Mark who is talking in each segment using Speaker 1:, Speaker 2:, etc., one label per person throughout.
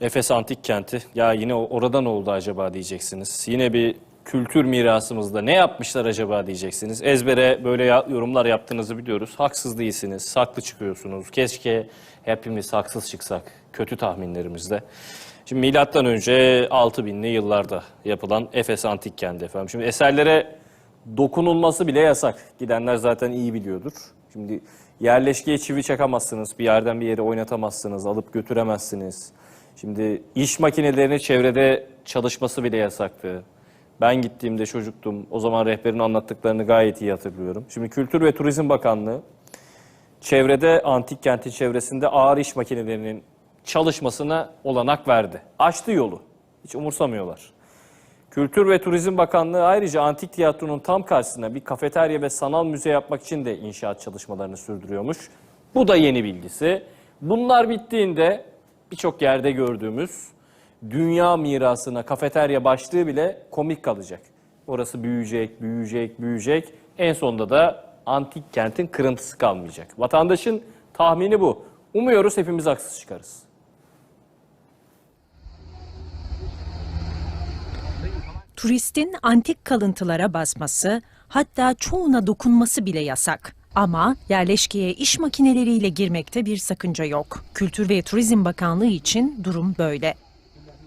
Speaker 1: Efes Antik Kenti. Ya yine o- orada ne oldu acaba diyeceksiniz. Yine bir kültür mirasımızda ne yapmışlar acaba diyeceksiniz. Ezbere böyle yorumlar yaptığınızı biliyoruz. Haksız değilsiniz, haklı çıkıyorsunuz. Keşke hepimiz haksız çıksak kötü tahminlerimizde. Şimdi milattan önce 6000'li yıllarda yapılan Efes Antik Kenti efendim. Şimdi eserlere dokunulması bile yasak. Gidenler zaten iyi biliyordur. Şimdi yerleşkeye çivi çakamazsınız, bir yerden bir yere oynatamazsınız, alıp götüremezsiniz. Şimdi iş makinelerinin çevrede çalışması bile yasaktı. Ben gittiğimde çocuktum. O zaman rehberin anlattıklarını gayet iyi hatırlıyorum. Şimdi Kültür ve Turizm Bakanlığı çevrede antik kentin çevresinde ağır iş makinelerinin çalışmasına olanak verdi. Açtı yolu. Hiç umursamıyorlar. Kültür ve Turizm Bakanlığı ayrıca antik tiyatronun tam karşısına bir kafeterya ve sanal müze yapmak için de inşaat çalışmalarını sürdürüyormuş. Bu da yeni bilgisi. Bunlar bittiğinde birçok yerde gördüğümüz dünya mirasına kafeterya başlığı bile komik kalacak. Orası büyüyecek, büyüyecek, büyüyecek. En sonunda da antik kentin kırıntısı kalmayacak. Vatandaşın tahmini bu. Umuyoruz hepimiz haksız çıkarız.
Speaker 2: Turistin antik kalıntılara basması, hatta çoğuna dokunması bile yasak. Ama yerleşkeye iş makineleriyle girmekte bir sakınca yok. Kültür ve Turizm Bakanlığı için durum böyle.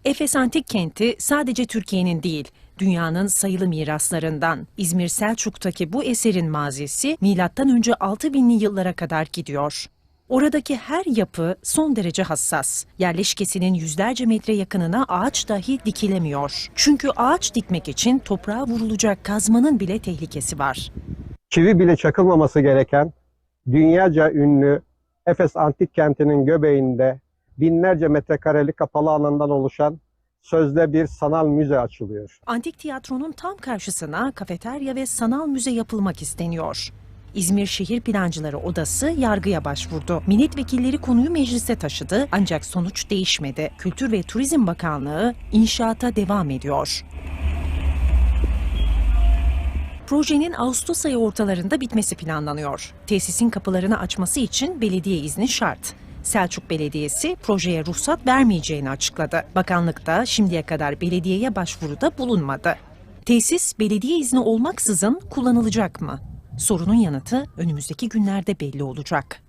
Speaker 2: Efes Antik Kenti sadece Türkiye'nin değil, dünyanın sayılı miraslarından. İzmir Selçuk'taki bu eserin mazisi önce 6000'li yıllara kadar gidiyor. Oradaki her yapı son derece hassas. Yerleşkesinin yüzlerce metre yakınına ağaç dahi dikilemiyor. Çünkü ağaç dikmek için toprağa vurulacak kazmanın bile tehlikesi var.
Speaker 3: Çivi bile çakılmaması gereken dünyaca ünlü Efes Antik Kenti'nin göbeğinde binlerce metrekarelik kapalı alandan oluşan sözde bir sanal müze açılıyor.
Speaker 2: Antik tiyatronun tam karşısına kafeterya ve sanal müze yapılmak isteniyor. İzmir Şehir Plancıları Odası yargıya başvurdu. Milletvekilleri konuyu meclise taşıdı ancak sonuç değişmedi. Kültür ve Turizm Bakanlığı inşaata devam ediyor. Projenin Ağustos ayı ortalarında bitmesi planlanıyor. Tesisin kapılarını açması için belediye izni şart. Selçuk Belediyesi projeye ruhsat vermeyeceğini açıkladı. Bakanlık da şimdiye kadar belediyeye başvuruda bulunmadı. Tesis belediye izni olmaksızın kullanılacak mı? Sorunun yanıtı önümüzdeki günlerde belli olacak.